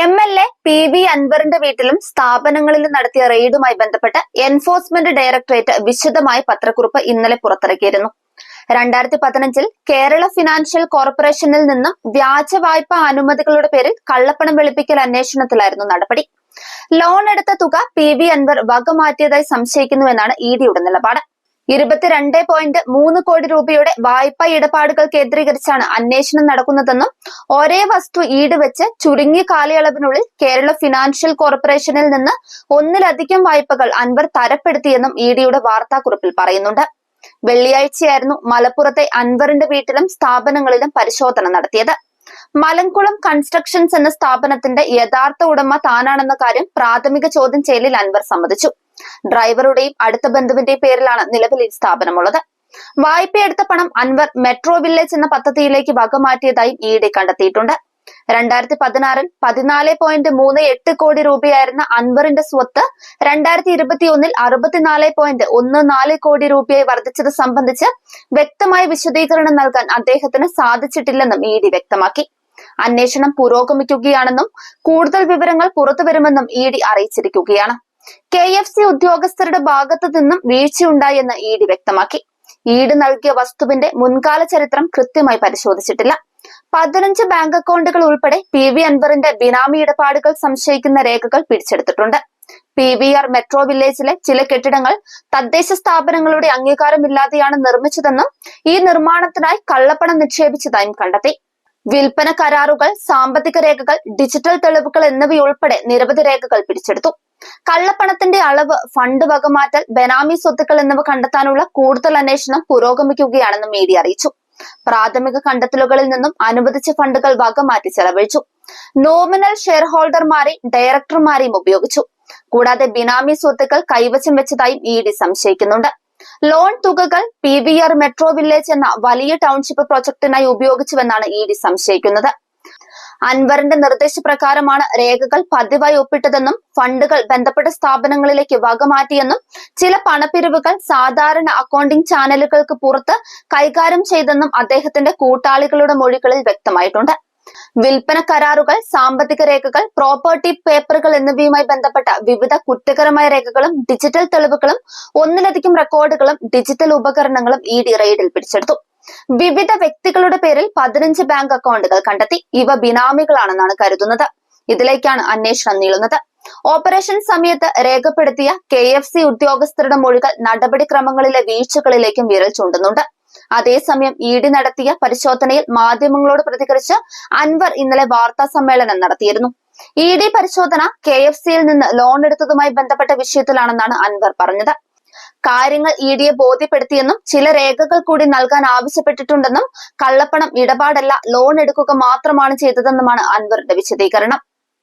M L A P V അൻവറിന്റെ വീട്ടിലും സ്ഥാപനങ്ങളിലും നടത്തിയ റെയ്ഡുമായി ബന്ധപ്പെട്ട് എൻഫോഴ്സ്മെന്റ് ഡയറക്ടറേറ്റ് വിശദമായ പത്രക്കുറിപ്പ് ഇന്നലെ പുറത്തിറക്കിയിരുന്നു. രണ്ടായിരത്തി പതിനഞ്ചിൽ കേരള ഫിനാൻഷ്യൽ കോർപ്പറേഷനിൽ നിന്നും വ്യാജ വായ്പാ അനുമതികളുടെ പേരിൽ കള്ളപ്പണം വെളുപ്പിക്കൽ അന്വേഷണത്തിലായിരുന്നു നടപടി. ലോൺ എടുത്ത തുക പി വി അൻവർ വകമാറ്റിയതായി സംശയിക്കുന്നുവെന്നാണ് ഇ ഡിയുടെ നിലപാട്. ഇരുപത്തിരണ്ട് പോയിന്റ് മൂന്ന് കോടി രൂപയുടെ വായ്പാ ഇടപാടുകൾ കേന്ദ്രീകരിച്ചാണ് അന്വേഷണം നടക്കുന്നതെന്നും ഒരേ വസ്തു ഈട് വെച്ച് ചുരുങ്ങിയ കാലയളവിനുള്ളിൽ കേരള ഫിനാൻഷ്യൽ കോർപ്പറേഷനിൽ നിന്ന് ഒന്നിലധികം വായ്പകൾ അൻവർ തരപ്പെടുത്തിയെന്നും ഇ ഡിയുടെ വാർത്താക്കുറിപ്പിൽ പറയുന്നുണ്ട്. വെള്ളിയാഴ്ചയായിരുന്നു മലപ്പുറത്തെ അൻവറിന്റെ വീട്ടിലും സ്ഥാപനങ്ങളിലും പരിശോധന നടത്തിയത്. മലങ്കുളം കൺസ്ട്രക്ഷൻസ് എന്ന സ്ഥാപനത്തിന്റെ യഥാർത്ഥ ഉടമ താനാണെന്ന കാര്യം പ്രാഥമിക ചോദ്യം ചെയ്യലിൽ അൻവർ സമ്മതിച്ചു. ഡ്രൈവറുടെയും അടുത്ത ബന്ധുവിന്റെയും പേരിലാണ് നിലവിൽ ഈ സ്ഥാപനമുള്ളത്. വായ്പയെടുത്ത പണം അൻവർ മെട്രോ വില്ലേജ് എന്ന പദ്ധതിയിലേക്ക് വകമാറ്റിയതായും ഡി കണ്ടെത്തിയിട്ടുണ്ട്. രണ്ടായിരത്തി പതിനാറിൽ പതിനാല് പോയിന്റ് മൂന്ന് എട്ട് കോടി രൂപയായിരുന്ന അൻവറിന്റെ സ്വത്ത് രണ്ടായിരത്തി ഇരുപത്തി ഒന്നിൽ അറുപത്തിനാല് പോയിന്റ് ഒന്ന് നാല് കോടി രൂപയായി വർദ്ധിച്ചത് സംബന്ധിച്ച് വ്യക്തമായ വിശദീകരണം നൽകാൻ അദ്ദേഹത്തിന് സാധിച്ചിട്ടില്ലെന്നും ഇ ഡി വ്യക്തമാക്കി. അന്വേഷണം പുരോഗമിക്കുകയാണെന്നും കൂടുതൽ വിവരങ്ങൾ പുറത്തുവരുമെന്നും ഇ ഡി അറിയിച്ചിരിക്കുകയാണ്. കെ എഫ് സി ഉദ്യോഗസ്ഥരുടെ ഭാഗത്തു നിന്നും വീഴ്ചയുണ്ടായെന്ന് ഇ ഡി വ്യക്തമാക്കി. ഈട് നൽകിയ വസ്തുവിന്റെ മുൻകാല ചരിത്രം കൃത്യമായി പരിശോധിച്ചിട്ടില്ല. പതിനഞ്ച് ബാങ്ക് അക്കൗണ്ടുകൾ ഉൾപ്പെടെ പി വി അൻവറിന്റെ ബിനാമി ഇടപാടുകൾ സംശയിക്കുന്ന രേഖകൾ പിടിച്ചെടുത്തിട്ടുണ്ട്. പി വി ആർ മെട്രോ വില്ലേജിലെ ചില കെട്ടിടങ്ങൾ തദ്ദേശ സ്ഥാപനങ്ങളുടെ അംഗീകാരമില്ലാതെയാണ് നിർമ്മിച്ചതെന്നും ഈ നിർമ്മാണത്തിനായി കള്ളപ്പണം നിക്ഷേപിച്ചതായും കണ്ടെത്തി. വിൽപ്പന കരാറുകൾ സാമ്പത്തിക രേഖകൾ ഡിജിറ്റൽ തെളിവുകൾ എന്നിവയുൾപ്പെടെ നിരവധി രേഖകൾ പിടിച്ചെടുത്തു. കള്ളപ്പണത്തിന്റെ അളവ് ഫണ്ട് വകമാറ്റൽ ബെനാമി സ്വത്തുക്കൾ എന്നിവ കണ്ടെത്താനുള്ള കൂടുതൽ അന്വേഷണം പുരോഗമിക്കുകയാണെന്ന് മീഡിയ അറിയിച്ചു. പ്രാഥമിക കണ്ടെത്തലുകളിൽ നിന്നും അനുവദിച്ച ഫണ്ടുകൾ വകമാറ്റി ചെലവഴിച്ചു. നോമിനൽ ഷെയർ ഹോൾഡർമാരെയും ഡയറക്ടർമാരെയും ഉപയോഗിച്ചു. കൂടാതെ ബിനാമി സ്വത്തുക്കൾ കൈവശം വെച്ചതായും ഇ ഡി സംശയിക്കുന്നുണ്ട്. Loan തുകകൾ P V R metro village എന്ന വലിയ ടൗൺഷിപ്പ് പ്രോജക്ടിനായി ഉപയോഗിച്ചുവെന്നാണ് ഇ ഡി സംശയിക്കുന്നത്. അൻവറിന്റെ നിർദ്ദേശപ്രകാരമാണ് രേഖകൾ പതിവായി ഒപ്പിട്ടതെന്നും ഫണ്ടുകൾ ബന്ധപ്പെട്ട സ്ഥാപനങ്ങളിലേക്ക് വകമാറ്റിയെന്നും ചില പണപ്പിരിവുകൾ സാധാരണ അക്കൗണ്ടിംഗ് ചാനലുകൾക്ക് പുറത്ത് കൈകാര്യം ചെയ്തെന്നും അദ്ദേഹത്തിന്റെ കൂട്ടാളികളുടെ മൊഴികളിൽ വ്യക്തമായിട്ടുണ്ട്. വിൽപ്പന കരാറുകൾ സാമ്പത്തിക രേഖകൾ പ്രോപ്പർട്ടി പേപ്പറുകൾ എന്നിവയുമായി ബന്ധപ്പെട്ട വിവിധ കുറ്റകരമായ രേഖകളും ഡിജിറ്റൽ തെളിവുകളും ഒന്നിലധികം റെക്കോർഡുകളും ഡിജിറ്റൽ ഉപകരണങ്ങളും ഇ ഡി റെയ്ഡിൽ പിടിച്ചെടുത്തു. വിവിധ വ്യക്തികളുടെ പേരിൽ പതിനഞ്ച് ബാങ്ക് അക്കൗണ്ടുകൾ കണ്ടെത്തി ഇവ ബിനാമികളാണെന്നാണ് കരുതുന്നത്. ഇതിലേക്കാണ് അന്വേഷണം നീളുന്നത്. ഓപ്പറേഷൻ സമയത്ത് രേഖപ്പെടുത്തിയ കെ എഫ് സി ഉദ്യോഗസ്ഥരുടെ മൊഴികൾ നടപടിക്രമങ്ങളിലെ വീഴ്ചകളിലേക്കും വിരൽ ചൂണ്ടുന്നുണ്ട്. അതേസമയം ഇ ഡി നടത്തിയ പരിശോധനയിൽ മാധ്യമങ്ങളോട് പ്രതികരിച്ച് അൻവർ ഇന്നലെ വാർത്താ സമ്മേളനം നടത്തിയിരുന്നു. ഇ ഡി പരിശോധന കെ എഫ് സിയിൽ നിന്ന് ലോൺ എടുത്തതുമായി ബന്ധപ്പെട്ട വിഷയത്തിലാണെന്നാണ് അൻവർ പറഞ്ഞത്. കാര്യങ്ങൾ ഇ ഡിയെ ബോധ്യപ്പെടുത്തിയെന്നും ചില രേഖകൾ കൂടി നൽകാൻ ആവശ്യപ്പെട്ടിട്ടുണ്ടെന്നും കള്ളപ്പണം ഇടപാടല്ല ലോൺ എടുക്കുക മാത്രമാണ് ചെയ്തതെന്നുമാണ് അൻവറിന്റെ വിശദീകരണം.